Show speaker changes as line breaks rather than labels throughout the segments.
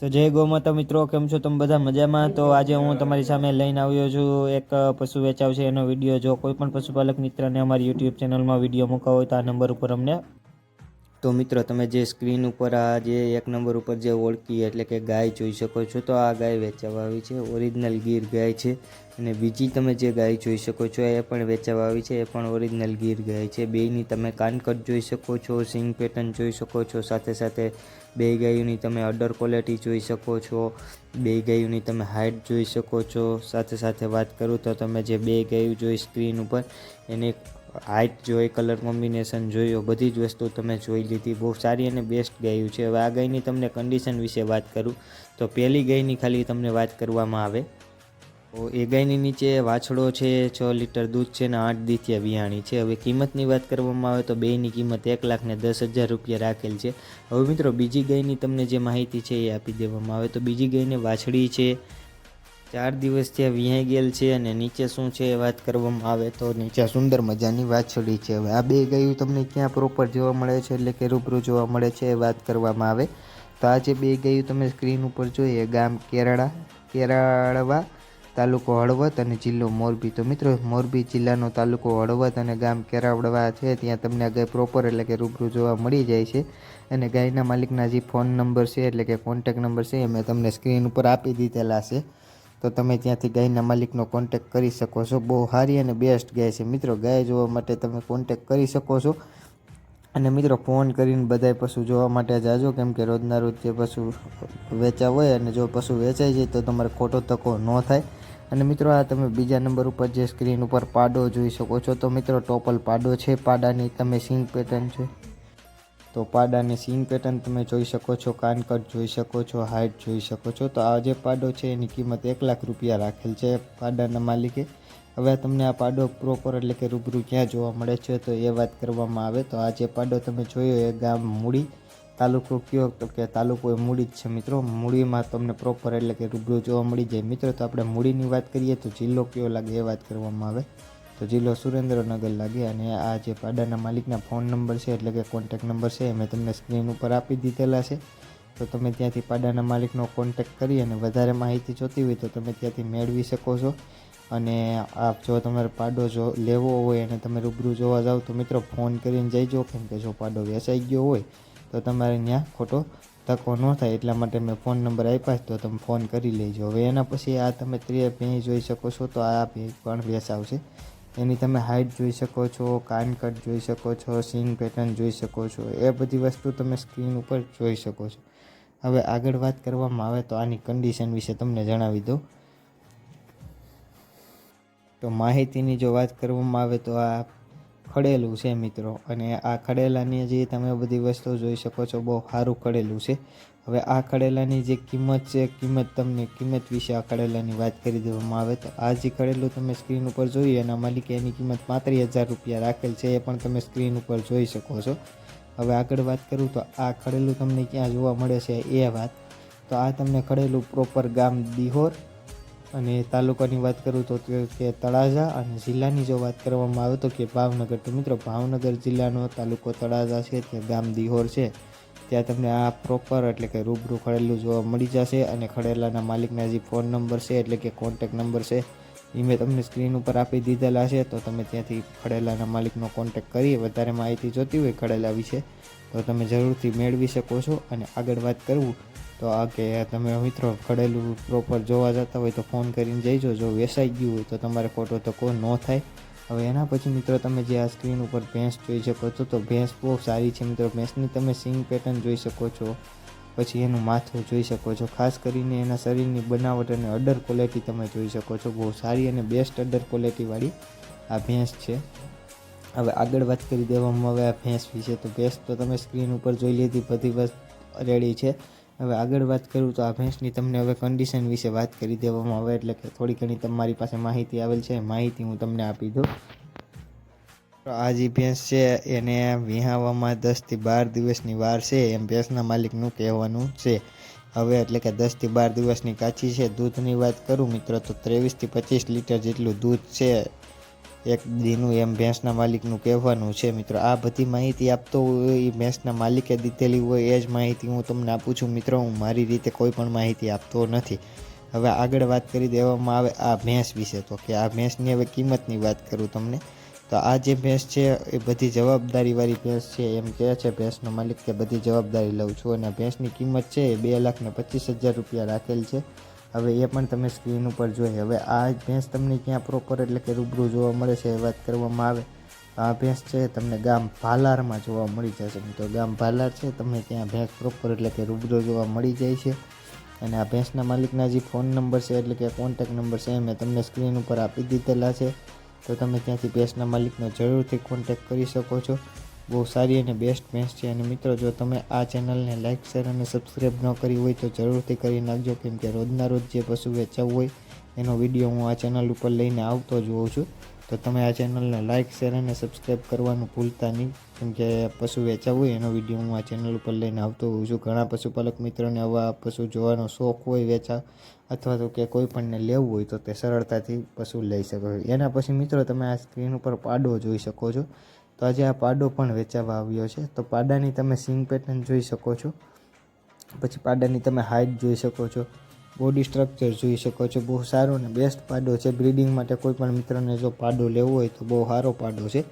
તો જય ગૌમાતા મિત્રો, કેમ છો તમે બધા મજામાં? તો આજે હું તમારી સામે લઈને આવ્યો છું એક પશુ વેચાવ છે એનો વીડિયો. જો કોઈ પણ પશુપાલક મિત્રને અમારી યુટ્યુબ ચેનલમાં વીડિયો મૂકવા હોય તો આ નંબર ઉપર અમને તો મિત્રો, તમે જે સ્ક્રીન ઉપર આ જે એક નંબર ઉપર જે ઓળખી એટલે કે ગાય જોઈ શકો છો, તો આ ગાય વેચાવા આવી છે. ઓરિજિનલ ગીર ગાય છે અને બીજી તમે જે ગાય જોઈ શકો છો, એ પણ વેચાવા આવી છે. એ પણ ઓરિજિનલ ગીર ગાય છે. બેયની તમે કાનકટ જોઈ શકો છો, સિંગ પેટર્ન જોઈ શકો છો, સાથે સાથે બે ગાયોની તમે અડર ક્વોલિટી જોઈ શકો છો, બે ગાયોની તમે હાઇટ જોઈ શકો છો. સાથે સાથે વાત કરું તો તમે જે બે ગાયો જોઈ સ્ક્રીન ઉપર, એની હાઇટ જોઈ કલર કોમ્બિનેશન જોયો બધી જ વસ્તુ તમે જોઈ લીધી, બહુ સારી અને બેસ્ટ ગાયું છે. હવે આ ગાયની તમને કન્ડિશન વિશે વાત કરું, તો પહેલી ગાયની ખાલી તમને વાત કરવામાં આવે. તો એ ગાયની નીચે વાછડો છે, છ લીટર દૂધ છે ને આઠ દીથિયા વિયાણી છે. હવે કિંમતની વાત કરવામાં આવે તો બેયની કિંમત એક લાખ ને દસ હજાર રૂપિયા રાખેલ છે. હવે મિત્રો બીજી ગાયની તમને જે માહિતી છે એ આપી દેવામાં આવે. તો બીજી ગાયને વાછડી છે ચાર દિવસ ત્યાં વિહાઈ ગયેલ છે અને નીચે શું છે એ વાત કરવામાં આવે તો નીચે સુંદર મજાની વાછડી છે. હવે આ બે ગાયું તમને ક્યાં પ્રોપર જોવા મળે છે એટલે કે રૂબરૂ જોવા મળે છે એ વાત કરવામાં આવે. તો આ જે બે ગાયું તમે સ્ક્રીન ઉપર જોઈએ ગામ કેરાળા, કેરાળવા તાલુકો હળવદ અને જિલ્લો મોરબી. તો મિત્રો, મોરબી જિલ્લાનો તાલુકો હળવદ અને ગામ કેરાવડવા છે. ત્યાં તમને આ ગાય પ્રોપર એટલે કે રૂબરૂ જોવા મળી જાય છે. અને ગાયના માલિકના જે ફોન નંબર છે એટલે કે કોન્ટેક નંબર છે એ મેં તમને સ્ક્રીન ઉપર આપી દીધેલા છે. તો તમે ત્યાંથી ગાયના માલિકનો કોન્ટેક કરી શકો છો. બહુ સારી અને બેસ્ટ ગાય છે. મિત્રો, ગાય જોવા માટે તમે કોન્ટેક કરી શકો છો. અને મિત્રો ફોન કરીને બધાય પશુ જોવા માટે જાજો. કેમ કે રોજના રોજ જે પશુ વેચા હોય અને જો પશુ વેચાઈ જાય તો તમારે ખોટો તકો ન થાય. અને મિત્રો, આ તમે બીજા નંબર ઉપર જે સ્ક્રીન ઉપર પાડો જોઈ શકો છો. તો મિત્રો, ટોપલ પાડો છે. પાડાની તમે સિંગ પેટર્ન છે. તો પાડાને સીન પેટર્ન તમે જોઈ શકો છો કાનકટ જોઈ શકો છો હાઇટ જોઈ શકો છો. તો આ જે પાડો છે એની કિંમત એક લાખ રૂપિયા રાખેલ છે પાડાના માલિકે. હવે તમને આ પાડો પ્રોપર એટલે કે રૂબરૂ ક્યાં જોવા મળે છે તો એ વાત કરવામાં આવે. તો આ જે પાડો તમે જોયો એ ગામ મૂડી તાલુકો કયો? તો કે તાલુકો એ મૂડી જ છે મિત્રો. મૂડીમાં તમને પ્રોપર એટલે કે રૂબરૂ જોવા મળી જાય. મિત્રો, તો આપણે મૂડીની વાત કરીએ તો જિલ્લો કયો લાગે એ વાત કરવામાં આવે. તો જિલ્લો સુરેન્દ્રનગર લાગે અને આ જે પાડાના માલિકના ફોન નંબર છે, એટલે કે કોન્ટેક નંબર છે મેં તમને સ્ક્રીન ઉપર આપી દીધેલા છે. તો તમે ત્યાંથી પાડાના માલિકનો કોન્ટેક કરી અને વધારે માહિતી જોતી હોય તો તમે ત્યાંથી મેળવી શકો છો. અને આપ જો તમારે પાડો જો લેવો હોય અને તમે રૂબરૂ જોવા જાઓ તો મિત્રો ફોન કરીને જઈજો, કેમ કે જો પાડો વેચાઈ ગયો હોય તો તમારે ત્યાં ખોટો ધક્કો ન થાય. એટલા માટે મેં ફોન નંબર આપ્યા તો તમે ફોન કરી લેજો. હવે એના પછી આ તમે ત્રીએ ભેં જોઈ શકો છો, તો આ ભેં પણ વેચાવશે. એની તમે હાઇટ જોઈ શકો છો કાનકટ જોઈ શકો છો સીન પેટર્ન જોઈ શકો છો, એ બધી વસ્તુ તમે સ્ક્રીન ઉપર જોઈ શકો છો. હવે આગળ વાત કરવામાં આવે તો આની કન્ડિશન વિશે તમને જણાવી દઉં. તો માહિતીની જો વાત કરવામાં આવે તો આ ખડેલું છે મિત્રો, અને આ ખડેલાની જે તમે બધી વસ્તુ જોઈ શકો છો, બહુ સારું ખડેલું છે. હવે આ ખડેલાની જે કિંમત છે, કિંમત તમને, કિંમત વિશે આ ખડેલાની વાત કરી દેવામાં આવે તો આ જે ખડેલું તમે સ્ક્રીન ઉપર જોઈએ એના માલિકે એની કિંમત પાંત્રીસ હજાર રૂપિયા રાખેલ છે, એ પણ તમે સ્ક્રીન ઉપર જોઈ શકો છો. હવે આગળ વાત કરું તો આ ખડેલું તમને ક્યાં જોવા મળે છે એ વાત. તો આ તમને ખડેલું પ્રોપર ગામ દિહોર અને તાલુકાની વાત કરું તો કે તળાજા અને જિલ્લાની જો વાત કરવામાં આવે તો કે ભાવનગર. તો મિત્રો, ભાવનગર જિલ્લાનો તાલુકો તળાજા છે તે ગામ દિહોર છે. ત્યાં તમને આ પ્રોપર એટલે કે રૂબરૂ ખડેલું જોવા મળી જશે અને ખડેલાના માલિકના જે ફોન નંબર છે એટલે કે કોન્ટેક નંબર છે એ મેં તમને સ્ક્રીન ઉપર આપી દીધેલા છે. તો તમે ત્યાંથી ખડેલાના માલિકનો કોન્ટેક કરી વધારે માહિતી જોતી હોય ખડેલા વિશે, તો તમે જરૂરથી મેળવી શકો છો. અને આગળ વાત કરવું તો આ કે તમે મિત્રો ખડેલું પ્રોપર જોવા જતા હોય તો ફોન કરીને જઈજો જો વેસાઈ ગયું હોય તો તમારે ખોટો કોઈ ન થાય. હવે એના પછી મિત્રો તમે જે આ સ્ક્રીન ઉપર ભેંસ જોઈ શકો છો, તો ભેંસ બહુ સારી છે મિત્રો. ભેંસની તમે સિંગ પેટર્ન જોઈ શકો છો, પછી એનું માથું જોઈ શકો છો. ખાસ કરીને એના શરીરની બનાવટ અને અડર ક્વોલિટી તમે જોઈ શકો છો. બહુ સારી અને બેસ્ટ અડર ક્વોલિટીવાળી આ ભેંસ છે. હવે આગળ વાત કરી દેવામાં આવે આ ભેંસ વિશે, તો ભેંસ તો તમે સ્ક્રીન ઉપર જોઈ લીધી, બધી વસ્તુ રેડી છે. હવે આગળ વાત કરું તો આ ભેંસની તમને હવે કન્ડિશન વિશે વાત કરી દેવામાં આવે એટલે કે થોડી ઘણી તમારી પાસે માહિતી આવેલ છે. માહિતી હું તમને આપી દઉં. આ જે ભેંસ છે એને વિહાવામાં દસથી બાર દિવસની વાર છે. એમ ભેંસના માલિકનું કહેવાનું છે. હવે એટલે કે દસથી બાર દિવસની કાચી છે. દૂધની વાત કરું મિત્રો તો ત્રેવીસથી પચીસ લીટર જેટલું દૂધ છે. એક દીનું એમ ભેંસના માલિકનું કહેવાનું છે મિત્રો. આ બધી માહિતી આપતો હોય એ ભેંસના માલિકે દીધેલી હોય એ જ માહિતી હું તમને આપું છું. મિત્રો, હું મારી રીતે કોઈ પણ માહિતી આપતો નથી. હવે આગળ વાત કરી દેવામાં આવે આ ભેંસ વિશે. તો કે આ ભેંસની હવે કિંમતની વાત કરું તમને. તો આ જે ભેંસ છે એ બધી જવાબદારીવાળી ભેંસ છે. એમ કહે છે ભેંસનો માલિક કે બધી જવાબદારી લઉં છું. અને ભેંસની કિંમત છે એ બે લાખ ને પચીસ હજાર રૂપિયા રાખેલ છે. હવે એ પણ તમે સ્ક્રીન ઉપર જોઈ. હવે આ ભેંસ તમને ક્યાં પ્રોપર એટલે કે રૂબરૂ જોવા મળે છે એ વાત કરવામાં આવે. આ ભેંસ છે તમને ગામ ભાલારમાં જોવા મળી જશે તો ગામ ભાલાર છે, તમને ત્યાં ભેંસ પ્રોપર એટલે કે રૂબરૂ જોવા મળી જાય છે. અને આ ભેંસના માલિકના જે ફોન નંબર છે એટલે કે કોન્ટેક નંબર છે એ મેં તમને સ્ક્રીન ઉપર આપી દીધેલા છે. તો તમે ત્યાંથી ભેંસના માલિકનો જરૂરથી કોન્ટેક કરી શકો છો. બહુ સારી અને બેસ્ટ ભેંસ છે. અને મિત્રો, જો તમે આ ચેનલને લાઇક શેર અને સબસ્ક્રાઈબ ન કરી હોય તો જરૂરથી કરી નાખજો. કેમ કે રોજના રોજ જે પશુ વેચાવું હોય, એનો વીડિયો હું આ ચેનલ ઉપર લઈને આવતો જ હોઉં છું. તો તમે આ ચેનલને લાઇક શેર અને સબસ્ક્રાઈબ કરવાનું ભૂલતા નહીં. કેમ કે પશુ વેચાવું હોય, એનો વીડિયો હું આ ચેનલ ઉપર લઈને આવતો હોઉં છું. ઘણા પશુપાલક મિત્રોને આવા પશુ જોવાનો શોખ હોય વેચા અથવા તો કે કોઈ પણને લેવું હોય તો તે સરળતાથી પશુ લઈ શકો. છો એના પછી મિત્રો, તમે આ સ્ક્રીન ઉપર પાડો જોઈ શકો છો. તો આજે આ પાડો પણ વેચાવા આવ્યો છે. તો પાડાની તમે સિંગ પેટર્ન જોઈ શકો છો. પછી પાડાની તમે હાઇટ જોઈ શકો છો. બોડી સ્ટ્રક્ચર જોઈ શકો છો. બહુ સારો અને બેસ્ટ પાડો છે. બ્રીડિંગ માટે કોઈ પણ મિત્રને જો પાડો લેવો હોય તો બહુ સારો પાડો છે.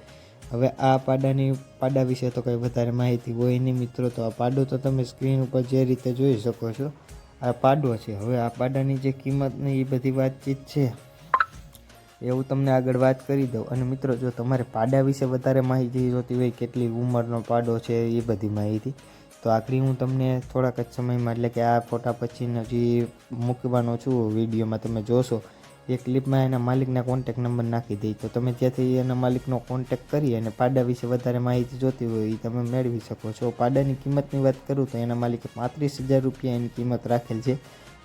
હવે આ પાડાની, પાડા વિશે તો કંઈ વધારે માહિતી હોય નહીં મિત્રો. તો આ પાડો તો તમે સ્ક્રીન ઉપર જે રીતે જોઈ શકો છો, આ પાડો છે. હવે આ પાડાની જે કિંમતની એ બધી વાતચીત છે. એવું તમને આગળ વાત કરી દઉં. અને મિત્રો, જો તમારે પાડા વિશે વધારે માહિતી જોતી હોય, કેટલી ઉંમરનો પાડો છે, એ બધી માહિતી. તો આખરી હું તમને થોડાક જ સમયમાં, એટલે કે આ ફોટા પછીનો જે મૂકવાનો છું, વિડીયોમાં તમે જોશો, એ ક્લિપમાં એના માલિકના કોન્ટેક નંબર નાખી દઈ. તો તમે ત્યાંથી એના માલિકનો કોન્ટેક કરી અને પાડા વિશે વધારે માહિતી જોતી હોય, એ તમે મેળવી શકો છો. પાડાની કિંમતની વાત કરું, તો એના માલિકે પાંત્રીસ હજાર રૂપિયા એની કિંમત રાખેલ છે.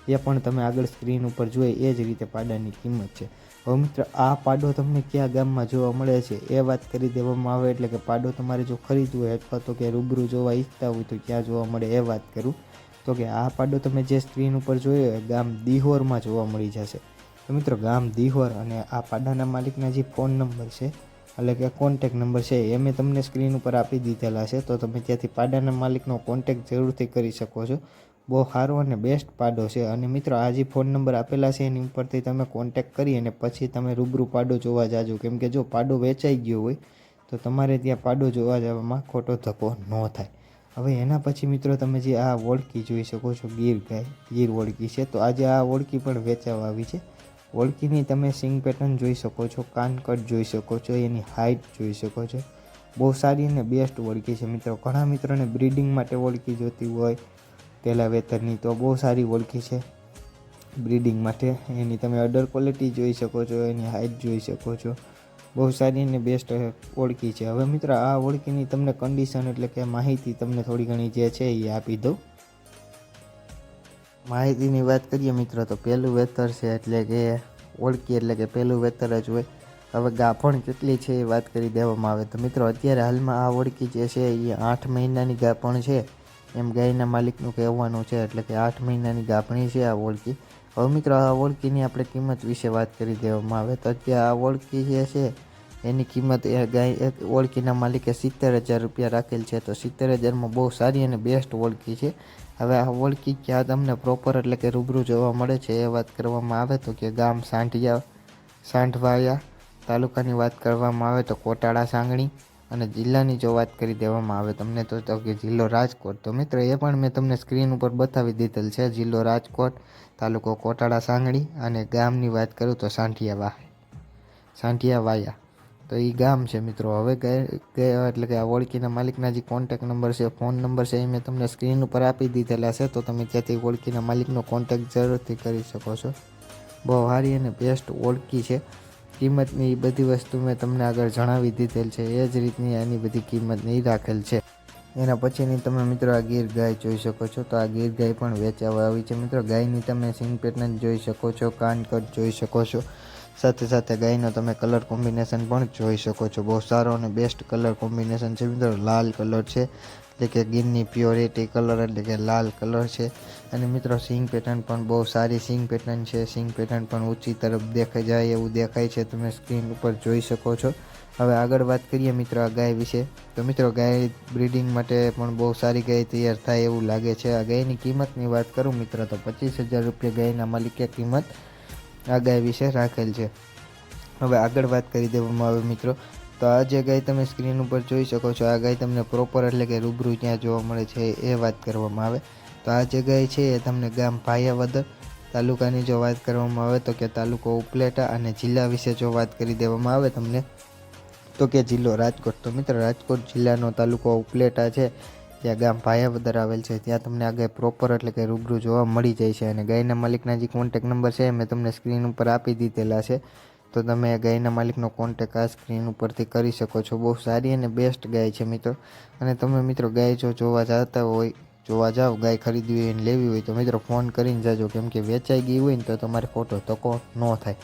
એ પણ તમે આગળ સ્ક્રીન ઉપર જોઈ, એ જ રીતે પાડાની કિંમત છે. હવે મિત્ર, આ પાડો તમને કયા ગામમાં જોવા મળે છે? એ વાત કરી દેવામાં આવે એટલે કે પાડો તમારે જો ખરીદવો હોય અથવા તો કે રૂબરૂ જોવા ઈચ્છતા હોય તો ક્યાં જોવા મળે એ વાત કરું. તો કે આ પાડો તમે જે સ્ક્રીન ઉપર જોયો ગામ દિહોરમાં જોવા મળી જશે. તો મિત્રો, ગામ દિહોર અને આ પાડાના માલિકના જે ફોન નંબર છે, એટલે કે કોન્ટેક નંબર છે, એ મેં તમને સ્ક્રીન ઉપર આપી દીધેલા છે. તો તમે ત્યાંથી પાડાના માલિકનો કોન્ટેક જરૂરથી કરી શકો છો. બહુ સારો અને બેસ્ટ પાડો છે. અને મિત્રો, આ જે ફોન નંબર આપેલા છે એની ઉપરથી તમે કોન્ટેક કરી અને પછી તમે રૂબરૂ પાડો જોવા જાજો. કેમ કે જો પાડો વેચાઈ ગયો હોય, તો તમારે ત્યાં પાડો જોવા જવામાં ખોટો ધક્કો ન થાય. હવે એના પછી મિત્રો, તમે જે આ ઓળખી જોઈ શકો છો, ગીર ગાય, ગીર ઓળખી છે. તો આજે આ ઓળખી પણ વેચાવા આવી છે. ઓળખીની તમે સિંગ પેટર્ન જોઈ શકો છો, કાનકટ જોઈ શકો છો, એની હાઇટ જોઈ શકો છો. બહુ સારી અને બેસ્ટ ઓળખી છે મિત્રો. ઘણા મિત્રોને બ્રીડિંગ માટે ઓળખી જોતી હોય પહેલાં વેતરની તો બહુ સારી ઓળખી છે બ્રીડિંગ માટે. એની તમે અડર ક્વોલિટી જોઈ શકો છો, એની હાઇટ જોઈ શકો છો. બહુ સારી અને બેસ્ટ ઓળખી છે. હવે મિત્રો, આ ઓળખીની તમને કન્ડિશન એટલે કે માહિતી તમને થોડી ઘણી જે છે એ આપી દઉં. માહિતીની વાત કરીએ મિત્રો, તો પહેલું વેતર છે એટલે કે ઓળખી એટલે કે પહેલું વેતર જ હોય. હવે ગાભણ કેટલી છે એ વાત કરી દેવામાં આવે. તો મિત્રો, અત્યારે હાલમાં આ ઓળખી જે છે એ આઠ મહિનાની ગાભણ છે. એમ ગાયના માલિકનું કહેવાનું છે, એટલે કે આઠ મહિનાની ગાભણી છે આ ઓળખી હવે મિત્રો, આ ઓળખીની આપણે કિંમત વિશે વાત કરી દેવામાં આવે તો અત્યારે આ ઓળખી જે છે, એની કિંમત એ ગાય એક ઓળખીના માલિકે સિત્તેર હજાર રૂપિયા રાખેલ છે, તો સિત્તેર હજારમાં બહુ સારી અને બેસ્ટ ઓળખી છે. હવે આ ઓળખી ક્યાં તમને પ્રોપર એટલે કે રૂબરૂ જોવા મળે છે એ વાત કરવામાં આવે તો કે ગામ સાંઠિયા, સાંઠવાયા તાલુકાની વાત કરવામાં આવે તો કોટાળા સાંગણી અને જિલ્લાની જો વાત કરી દેવામાં આવે તમને તો કે જિલ્લો રાજકોટ. તો મિત્ર એ પણ મેં તમને સ્ક્રીન ઉપર બતાવી દીધેલ છે. જિલ્લો રાજકોટ, તાલુકો કોટાળા સાંગણી અને ગામની વાત કરું તો સાંઠિયા સાંઠિયા વાયા તો એ ગામ છે મિત્રો. હવે ગયા એટલે કે આ ઓળખીના માલિકના જે કોન્ટેક નંબર છે ફોન નંબર છે એ મેં તમને સ્ક્રીન ઉપર આપી દીધેલા છે. તો તમે ત્યાંથી ઓળખીના માલિકનો કોન્ટેક જરૂરથી કરી શકો છો. બહુ સારી અને બેસ્ટ ઓળખી છે. કિંમતની એ બધી વસ્તુ મેં તમને આગળ જણાવી દીધેલ છે. એ જ રીતની આની બધી કિંમતની રાખેલ છે. એના પછીની તમે મિત્રો આ ગીર ગાય જોઈ શકો છો. તો આ ગીર ગાય પણ વેચાવા આવી છે. મિત્રો, ગાયની તમે સિંગ પેટર્ન જોઈ શકો છો કાનકટ જોઈ શકો છો. સાથે સાથે ગાયનો તમે કલર કોમ્બિનેશન પણ જોઈ શકો છો. બહુ સારો અને બેસ્ટ કલર કોમ્બિનેશન છે. મિત્રો, લાલ કલર છે.
એટલે કે ગીરની પ્યોરિટી કલર એટલે કે લાલ કલર છે. અને મિત્રો, સિંગ પેટર્ન પણ બહુ સારી સિંગ પેટર્ન છે. સિંગ પેટર્ન પણ ઊંચી તરફ દેખાઈ જાય એવું દેખાય છે. તમે સ્ક્રીન ઉપર જોઈ શકો છો. હવે આગળ વાત કરીએ મિત્રો આ ગાય વિશે. તો મિત્રો, ગાય બ્રીડિંગ માટે પણ બહુ સારી ગાય તૈયાર થાય એવું લાગે છે. આ ગાયની કિંમતની વાત કરું મિત્રો, તો પચીસ હજાર રૂપિયા ગાયના માલિકે કિંમત આ ગાય વિશે રાખેલ છે. હવે આગળ વાત કરી દેવામાં આવે મિત્રો. તો આ જે ગાય તમે સ્ક્રીન ઉપર જોઈ શકો છો, આ ગાય તમને પ્રોપર એટલે કે રૂબરૂ જ્યાં જોવા મળે છે એ વાત કરવામાં આવે. તો આ જે ગાય છે એ તમને ગામ ભાયાવદર તાલુકાની જો વાત કરવામાં આવે તો કે તાલુકો ઉપલેટા અને જિલ્લા વિશે જો વાત કરી દેવામાં આવે તમને, તો કે જિલ્લો રાજકોટ. તો મિત્ર, રાજકોટ જિલ્લાનો તાલુકો ઉપલેટા છે ત્યાં ગામ ભાયાવદર આવેલ છે, ત્યાં તમને આ ગાય પ્રોપર એટલે કે રૂબરૂ જોવા મળી જાય છે. અને ગાયના માલિકના જે કોન્ટેક નંબર છે મેં તમને સ્ક્રીન ઉપર આપી દીધેલા છે. તો તમે ગાયના માલિકનો કોન્ટેક આ સ્ક્રીન ઉપરથી કરી શકો છો. બહુ સારી અને બેસ્ટ ગાય છે મિત્રો. અને તમે મિત્રો ગાય જો જોવા જતા હોય, જોવા જાઓ ગાય ખરીદવી હોય અને લેવી હોય તો મિત્રો ફોન કરીને જાજો. કેમ કે વેચાઈ ગઈ હોય ને તો તમારે ખોટો તકો ન થાય.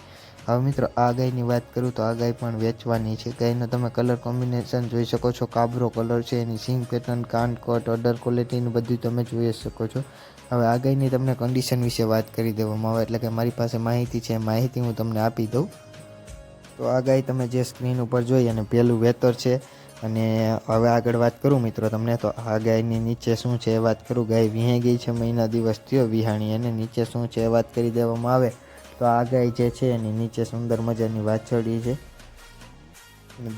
હવે મિત્રો આ ગાયની વાત કરું તો આ ગાય પણ વેચવાની છે. ગાયનો તમે કલર કોમ્બિનેશન જોઈ શકો છો. કાબરો કલર છે, એની સિંગ પેટર્ન કાન કટ અડર ક્વોલિટીનું બધું તમે જોઈ શકો છો. હવે આ ગાયની તમને કન્ડિશન વિશે વાત કરી દેવામાં આવે. એટલે કે મારી પાસે માહિતી છે. માહિતી હું તમને આપી દઉં. તો આ ગાય તમે જે સ્ક્રીન ઉપર જોઈ અને પહેલું વેતર છે અને હવે આગળ વાત કરું મિત્રો તમને, તો આ ગાયની નીચે શું છે એ વાત કરું. ગાય વિહાઈ ગઈ છે, મહિના દિવસ થયો, વિહાણી. અને નીચે શું છે એ વાત કરી દેવામાં આવે. તો આ ગાય જે છે એની નીચે સુંદર મજાની વાછરડી છે.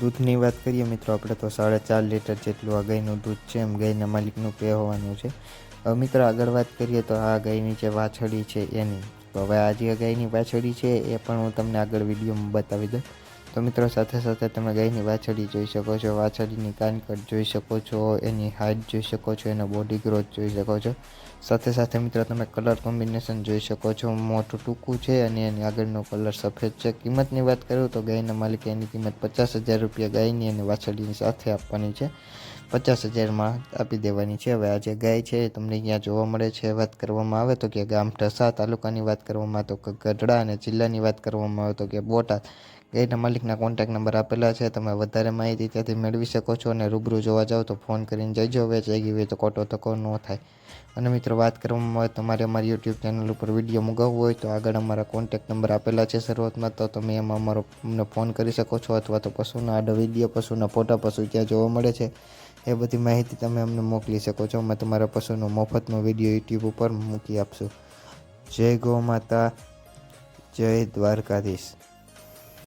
દૂધની વાત કરીએ મિત્રો, આપણે તો સાડા ચાર લીટર જેટલું આ ગાયનું દૂધ છે, એમ ગાયના માલિકનું કહેવાનું છે. હવે મિત્રો આગળ વાત કરીએ, તો આ ગાયની જે વાછરડી છે એની. તો હવે આ જે ગાયની વાછડી છે એ પણ હું તમને આગળ વિડીયોમાં બતાવી દઉં. તો મિત્રો સાથે સાથે તમે ગાયની વાછડી જોઈ શકો છો વાછડીની કાનકટ જોઈ શકો છો, એની હાઇટ જોઈ શકો છો, એનો બોડી ગ્રોથ જોઈ શકો છો. સાથે સાથે મિત્રો તમે કલર કોમ્બિનેશન જોઈ શકો છો, મોટું ટૂંકું છે અને એની આગળનો કલર સફેદ છે. કિંમતની વાત કરું તો ગાયના માલિકે એની કિંમત પચાસ હજાર રૂપિયા ગાયની અને વાછડીની સાથે આપવાની છે. પચાસ હજારમાં આપી દેવાની છે. હવે આ જે ગાય છે તમને અહીંયા જોવા મળે છે. વાત કરવામાં આવે તો કે ગામ ઢસા તાલુકાની વાત કરવામાં તો કે ગઢડા અને જિલ્લાની વાત કરવામાં આવે તો કે બોટાદ. ગાયના માલિકના કોન્ટેક નંબર આપેલા છે. તમે વધારે માહિતી ત્યાંથી મેળવી શકો છો અને રૂબરૂ જોવા જાઓ તો ફોન કરીને જઈજો વેચાઈ ગઈ હોય તો ખોટો તકો ન થાય. અને મિત્રો, વાત કરવામાં આવે તમારે અમારી યુટ્યુબ ચેનલ ઉપર વીડિયો મંગાવવો હોય તો આગળ અમારા કોન્ટેક નંબર આપેલા છે શરૂઆતમાં. તો તમે એમાં અમારો અમને ફોન કરી શકો છો અથવા તો પશુના આડો વીડિયો પશુના ફોટા, પશુ ત્યાં જોવા મળે છે. એ બધી માહિતી તમે અમને મોકલી શકો છો. અમે તમારા પશુનો મફતનો વીડિયો યુટ્યુબ ઉપર મૂકી આપશું. જય ગૌ માતા, જય દ્વારકાધીશ.